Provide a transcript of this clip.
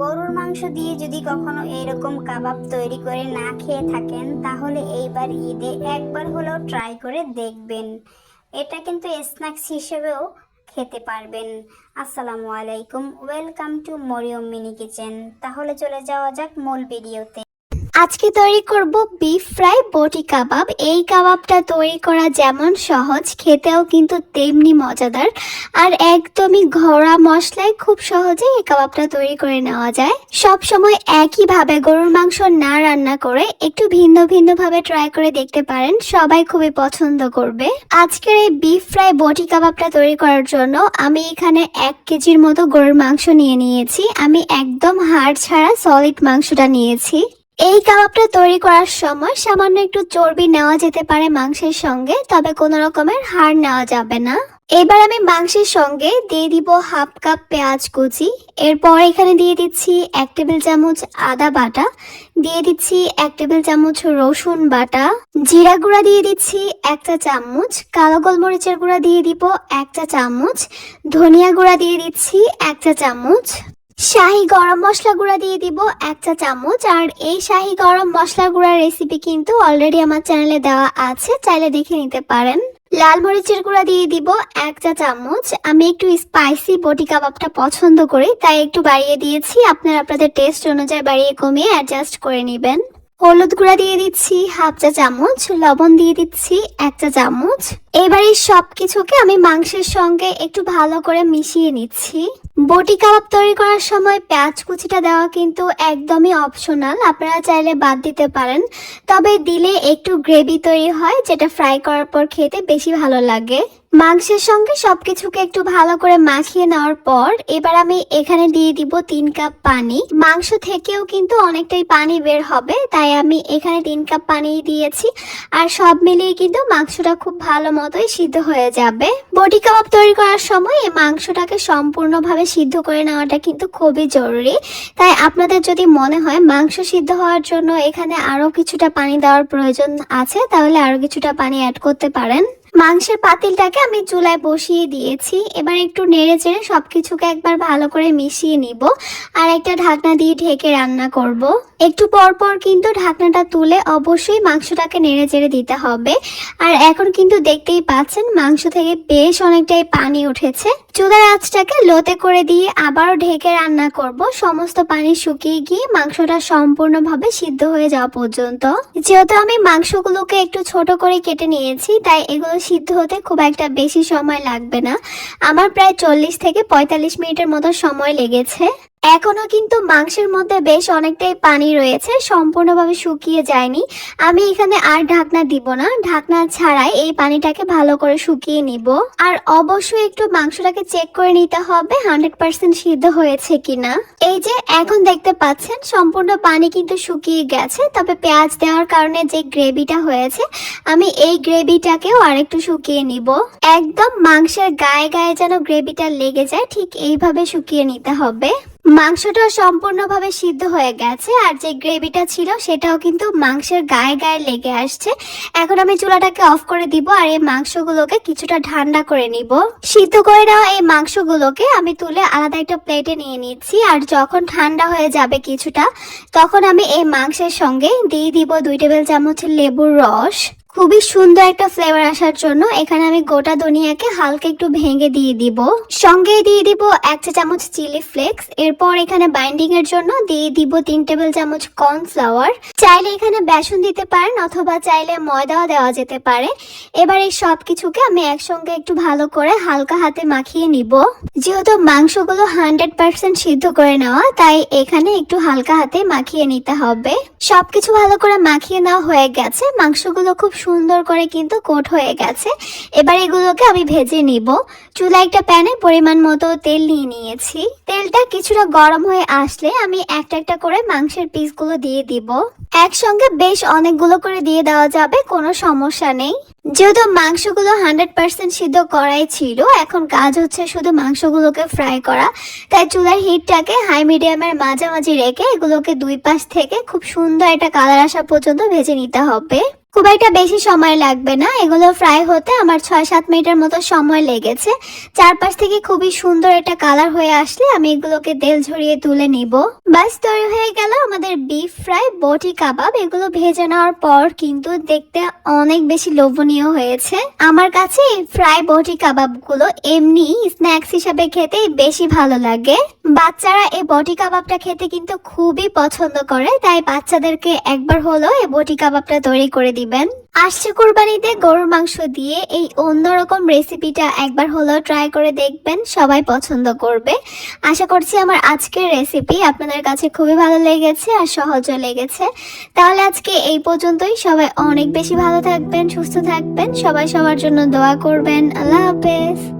গরুর মাংস দিয়ে যদি কখনো এরকম কাবাব তৈরি করে না খেয়ে থাকেন, তাহলে এইবার ঈদে একবার হলেও ট্রাই করে দেখবেন। এটা কিন্তু স্ন্যাক্স হিসেবেও খেতে পারবেন। আসসালামু আলাইকুম welcome to Mariam mini kitchen তাহলে চলে যাওয়া যাক মূল ভিডিওতে আজকে তৈরি করব বিফ ফ্রাই বটি কাবাব। এই কাবাবটা তৈরি করা যেমন সহজ, খেতেও কিন্তু তেমনি মজাদার। আর একদমই ঘরোয়া মশলায় খুব সহজেই এই কাবাবটা তৈরি করে নেওয়া যায়। সব সময় একইভাবে গরুর মাংস না রান্না করে একটু ভিন্ন ভিন্ন ভাবে ট্রাই করে দেখতে পারেন, সবাই খুবই পছন্দ করবে। আজকের এই বিফ ফ্রাই বটি কাবাবটা তৈরি করার জন্য আমি এখানে এক কেজির মতো গরুর মাংস নিয়ে নিয়েছি। আমি একদম হাড় ছাড়া সলিড মাংসটা নিয়েছি। এই কাবাবটা তৈরি করার সময় সামান্য একটু চর্বি নেওয়া যেতে পারে মাংসের সঙ্গে, তবে কোনো রকমের হাড় নেওয়া যাবে না। এবার আমি মাংসের সঙ্গে দিয়ে দিব হাফ কাপ পেঁয়াজ কুচি। এরপর এখানে দিয়ে দিচ্ছি এক টেবিল চামচ আদা বাটা, দিয়ে দিচ্ছি এক টেবিল চামচ রসুন বাটা, জিরা গুঁড়া দিয়ে দিচ্ছি একটা চামচ, কালো গোলমরিচের গুঁড়া দিয়ে দিব একটা চামচ, ধনিয়া গুঁড়া দিয়ে দিচ্ছি একটা চামচ শাহি গরম মশলা গুঁড়া দিয়ে দিব এক চা চামচ। আর এই শাহি গরম মশলা গুঁড়ার রেসিপি কিন্তু অলরেডি আমার চ্যানেলে দেওয়া আছে, চাইলে দেখে নিতে পারেন। লাল মরিচের গুঁড়া দিয়ে দিব এক চা চামচ। আমি একটু স্পাইসি বটি কাবাবটা পছন্দ করি, তাই একটু বাড়িয়ে দিয়েছি। আপনারা আপনাদের টেস্ট অনুযায়ী বাড়িয়ে কমিয়ে অ্যাডজাস্ট করে নেবেন। হলুদ গুঁড়া দিয়ে দিচ্ছি হাফ চা চামচ, লবণ দিয়ে দিচ্ছি এক চা চামচ। এবারে সব কিছুকে আমি মাংসের সঙ্গে একটু ভালো করে মিশিয়ে নিচ্ছি। বটি কাবাব তৈরি করার সময় পেঁয়াজ কুচিটা দেওয়া কিন্তু একদমই অপশনাল আপনারা চাইলে বাদ দিতে পারেন। তবে দিলে একটু গ্রেভি তৈরি হয়, যেটা ফ্রাই করার পর খেতে বেশি ভালো লাগে। মাংসের সঙ্গে সবকিছুকে একটু ভালো করে মাখিয়ে নেওয়ার পর এবার আমি এখানে দিয়ে দিব তিন কাপ পানি। মাংস থেকেও কিন্তু অনেকটাই পানি বের হবে, তাই আমি এখানে তিন কাপ পানি দিয়েছি। আর সব মিলিয়ে কিন্তু মাংসটা খুব ভালো মতোই সিদ্ধ হয়ে যাবে। বটি কাবাব তৈরি করার সময় এই মাংসটাকে সম্পূর্ণভাবে সিদ্ধ করে নেওয়াটা কিন্তু খুবই জরুরি। তাই আপনাদের যদি মনে হয় মাংস সিদ্ধ হওয়ার জন্য এখানে আরও কিছুটা পানি দেওয়ার প্রয়োজন আছে, তাহলে আরও কিছুটা পানি অ্যাড করতে পারেন। মাংসের পাতিলটাকে আমি চুলায় বসিয়ে দিয়েছি। এবার একটু নেড়ে চেড়ে সবকিছুকে একবার ভালো করে মিশিয়ে নিব আর একটা ঢাকনা দিয়ে ঢেকে রান্না করব। একটু পর পর কিন্তু ঢাকনাটা তুলে অবশ্যই মাংসটাকে নেড়ে চেড়ে দিতে হবে। আর এখন কিন্তু দেখতেই পাচ্ছেন মাংস থেকে বেশ অনেকটাই পানি উঠেছে। চুলার আঁচটাকে লোতে করে দিয়ে আবারও ঢেকে রান্না করব। সমস্ত পানি শুকিয়ে গিয়ে মাংসটা সম্পূর্ণভাবে সিদ্ধ হয়ে যাওয়া পর্যন্ত। যেহেতু আমি মাংসগুলোকে একটু ছোট করে কেটে নিয়েছি, তাই এগুলো সিদ্ধ হতে খুব একটা বেশি সময় লাগবে না। আমার প্রায় চল্লিশ থেকে পঁয়তাল্লিশ মিনিটের মতো সময় লেগেছে। এখনও কিন্তু মাংসের মধ্যে বেশ অনেকটাই পানি রয়েছে, সম্পূর্ণভাবে শুকিয়ে যায়নি। আমি এখানে আর ঢাকনা দিব না, ঢাকনা ছাড়াই এই পানিটাকে ভালো করে শুকিয়ে নিব। আর অবশ্যই একটু মাংসটাকে চেক করে নিতে হবে হান্ড্রেড পার্সেন্ট সিদ্ধ হয়েছে কিনা। এই যে, এখন দেখতে পাচ্ছেন, সম্পূর্ণ পানি কিন্তু শুকিয়ে গেছে, তবে পেঁয়াজ দেওয়ার কারণে যে গ্রেভিটা হয়েছে, আমি এই গ্রেভিটাকেও আরেকটু শুকিয়ে নিব। একদম মাংসের গায়ে গায়ে যেন গ্রেভিটা লেগে যায়, ঠিক এইভাবে শুকিয়ে নিতে হবে। মাংসটা সম্পূর্ণভাবে সিদ্ধ হয়ে গেছে আর যে গ্রেভিটা ছিল সেটাও কিন্তু মাংসের গায়ে গায়ে লেগে আসছে। এখন আমি চুলাটাকে অফ করে দিব আর এই মাংসগুলোকে কিছুটা ঠান্ডা করে নিব। সিদ্ধ করে নেওয়া এই মাংসগুলোকে আমি তুলে আলাদা একটা প্লেটে নিয়ে নিচ্ছি আর যখন ঠান্ডা হয়ে যাবে কিছুটা, তখন আমি এই মাংসের সঙ্গে দিয়ে দিব দুই টেবিল চামচ লেবুর রস। খুবই সুন্দর একটা ফ্লেভার আসার জন্য এখানে আমি গোটা ধনিয়াকে হালকা একটু ভেঙে দিয়ে দিব। সঙ্গে দিয়ে দিব এক চা চামচ চিলি ফ্লেক্স এরপর এখানে বাইন্ডিং এর জন্য দিয়ে দিব তিন টেবিল চামচ কর্নফ্লাওয়ার চাইলে এখানে বেসন দিতে পারেন অথবা চাইলে ময়দাও দেওয়া যেতে পারে। এবার এই সব কিছুকে আমি একসঙ্গে একটু ভালো করে হালকা হাতে মাখিয়ে নিব। যেহেতু মাংসগুলো হান্ড্রেড পার্সেন্ট সিদ্ধ করে নেওয়া, তাই এখানে একটু হালকা হাতে মাখিয়ে নিতে হবে। সবকিছু ভালো করে মাখিয়ে নেওয়া হয়ে গেছে। মাংসগুলো খুব সুন্দর করে কিন্তু কোট হয়ে গেছে। এবার এগুলোকে আমি ভেজে নিব। চুলা একটা প্যানে পরিমাণ মতো তেল নিয়ে নিয়েছি। তেলটা কিছুটা গরম হয়ে আসলে আমি একটা একটা করে মাংসের পিসগুলো দিয়ে দিব। একসঙ্গে বেশ অনেকগুলো করে দিয়ে দেওয়া যাবে, কোনো সমস্যা নেই। যেহেতু মাংসগুলো হান্ড্রেড পার্সেন্ট সিদ্ধ করাই ছিল, এখন কাজ হচ্ছে শুধু মাংসগুলোকে ফ্রাই করা। তাই চুলার হিটটাকে হাই মিডিয়ামের মাঝামাঝি রেখে এগুলোকে দুই পাশ থেকে খুব সুন্দর একটা কালার আসা পর্যন্ত ভেজে নিতে হবে। খুব একটা বেশি সময় লাগবে না। এগুলো ফ্রাই হতে আমার ছয় সাত মিনিটের মতো সময় লেগেছে। চারপাশ থেকে খুবই সুন্দর একটা কালার হয়ে আসলে আমি এগুলোকে তেল ঝরিয়ে তুলে নিব। বাস তৈরি হয়ে গেল আমাদের বিফ ফ্রাই বটি কাবাব। এগুলো ভেজে নেওয়ার পর কিন্তু দেখতে অনেক বেশি লোভনীয় হয়েছে। আমার কাছে ফ্রাই বটি কাবাবগুলো এমনি স্ন্যাক্স হিসাবে খেতেই বেশি ভালো লাগে। বাচ্চারা এই বটি কাবাবটা খেতে কিন্তু খুবই পছন্দ করে, তাই বাচ্চাদেরকে একবার হলো এই বটি কাবাবটা তৈরি করে দিবেন। আসছে কোরবানিতে গরুর মাংস দিয়ে এই অন্যরকম রেসিপিটা একবার হলেও ট্রাই করে দেখবেন, সবাই পছন্দ করবে। আশা করছি আমার আজকের রেসিপি আপনাদের কাছে খুবই ভালো লেগেছে আর সহজও লেগেছে। তাহলে আজকে এই পর্যন্তই, সবাই অনেক বেশি ভালো থাকবেন, সুস্থ থাকবেন, সবাই সবার জন্য দোয়া করবেন। আল্লাহ হাফেজ।